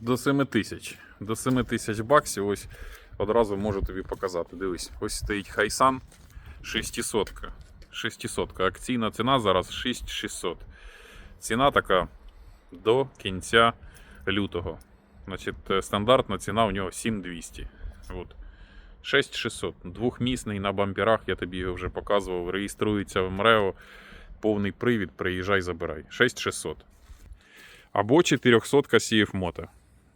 до 7 тисяч. До 7 тисяч баксів. Ось одразу можу тобі показати. Дивись, ось стоїть Хайсан 600. 600. Акційна ціна зараз 6600. Ціна така до кінця лютого. Значить, е, стандартна ціна у нього 7200. От. 6600. Двохмісний на бамперах, я тобі його вже показував. Реєструється в МРЕО. Повний привід, приїжджай, забирай. 6600. Або 400 CF Moto.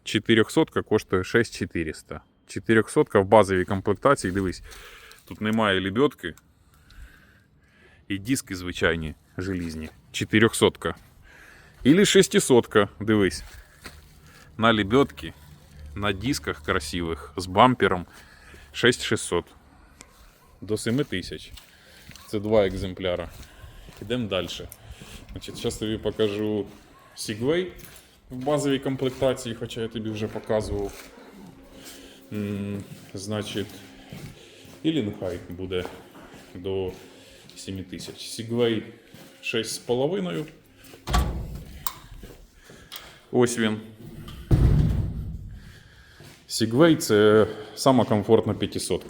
400 коштує 6400. 400 в базовій комплектації, дивись, тут немає лебедки. І диски звичайні, желізні. 400. Или 600, дивись. На лебедки, на дисках красивих, з бампером 6600. До 7000. Це два екземпляра. Йдемо далі. Значить, зараз тобі покажу Segway В базовій комплектації, хоча я тобі вже показував. Значить, і Лінхай буде до 7000. Segway 6,5. Ось він. Segway це сама комфортна 500.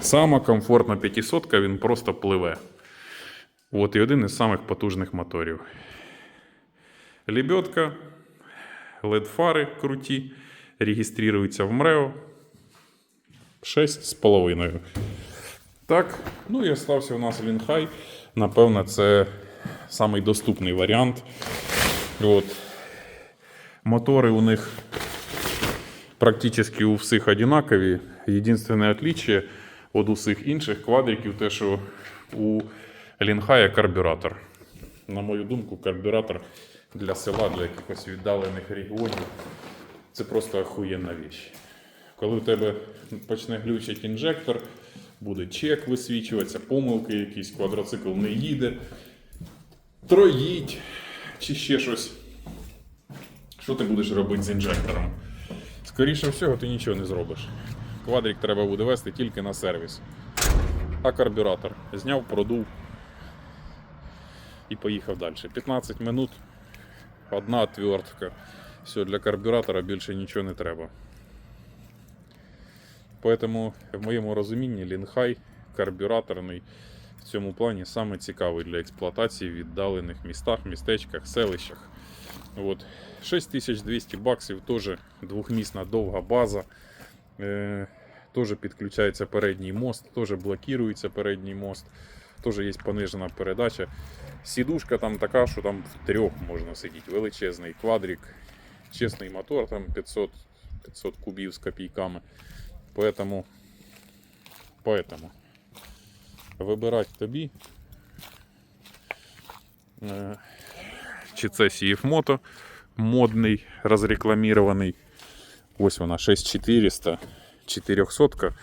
Сама комфортна 500 він просто пливе. От і один із самих потужних моторів. Лебедка, LED-фари круті, реєструються в МРЕО. 6,5. Так, ну і остався у нас Лінхай. Напевно, це самий доступний варіант. От. Мотори у них практично у всіх одинакові. Єдине отличие від усіх інших квадриків, те, що у Лінхая карбюратор. На мою думку, карбюратор для села, для якихось віддалених регіонів. Це просто охуєнна річ. Коли у тебе почне глючити інжектор, буде чек висвічуватися, помилки якісь, квадроцикл не їде, троїть чи ще щось. Що ти будеш робити з інжектором? Скоріше всього, ти нічого не зробиш. Квадрик треба буде вести тільки на сервіс. А карбюратор зняв, продув і поїхав далі. 15 минут, одна отвертка. Все, для карбюратора більше нічого не треба. Поэтому, в моєму розумінні, лінхай карбюраторний в цьому плані саме цікавий для експлуатації в віддалених містах, містечках, селищах. От. 6200 баксів, теж двохмісна довга база. Е, теж підключається передній мост, теж блокується передній мост, теж є понижена передача. Сідушка там така, що там в трьох можна сидіти. Величезний квадрик, чесний мотор, там 500, 500 кубів з копійками. Поэтому, поэтому вибирати тобі. Е, Чи це CF Moto модний, розрекламірований. Ось вона 6400, 400.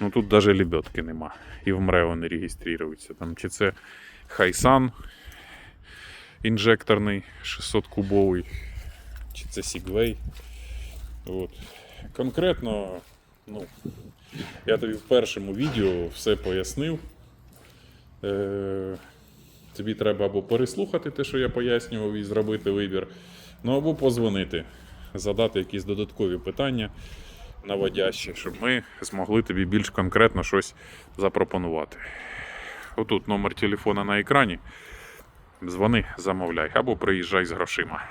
Ну тут даже лебедки нема. І в МРЕО не реєструється. Там, чи це Хайсан інжекторний 600 кубовий, чи це Segway. От. Конкретно, ну, я тобі в першому відео все пояснив. Е, тобі треба або переслухати те, що я пояснював, і зробити вибір, ну або позвонити, задати якісь додаткові питання наводящі, щоб ми змогли тобі більш конкретно щось запропонувати. Отут номер телефона на екрані. Дзвони, замовляй або приїжджай з грошима.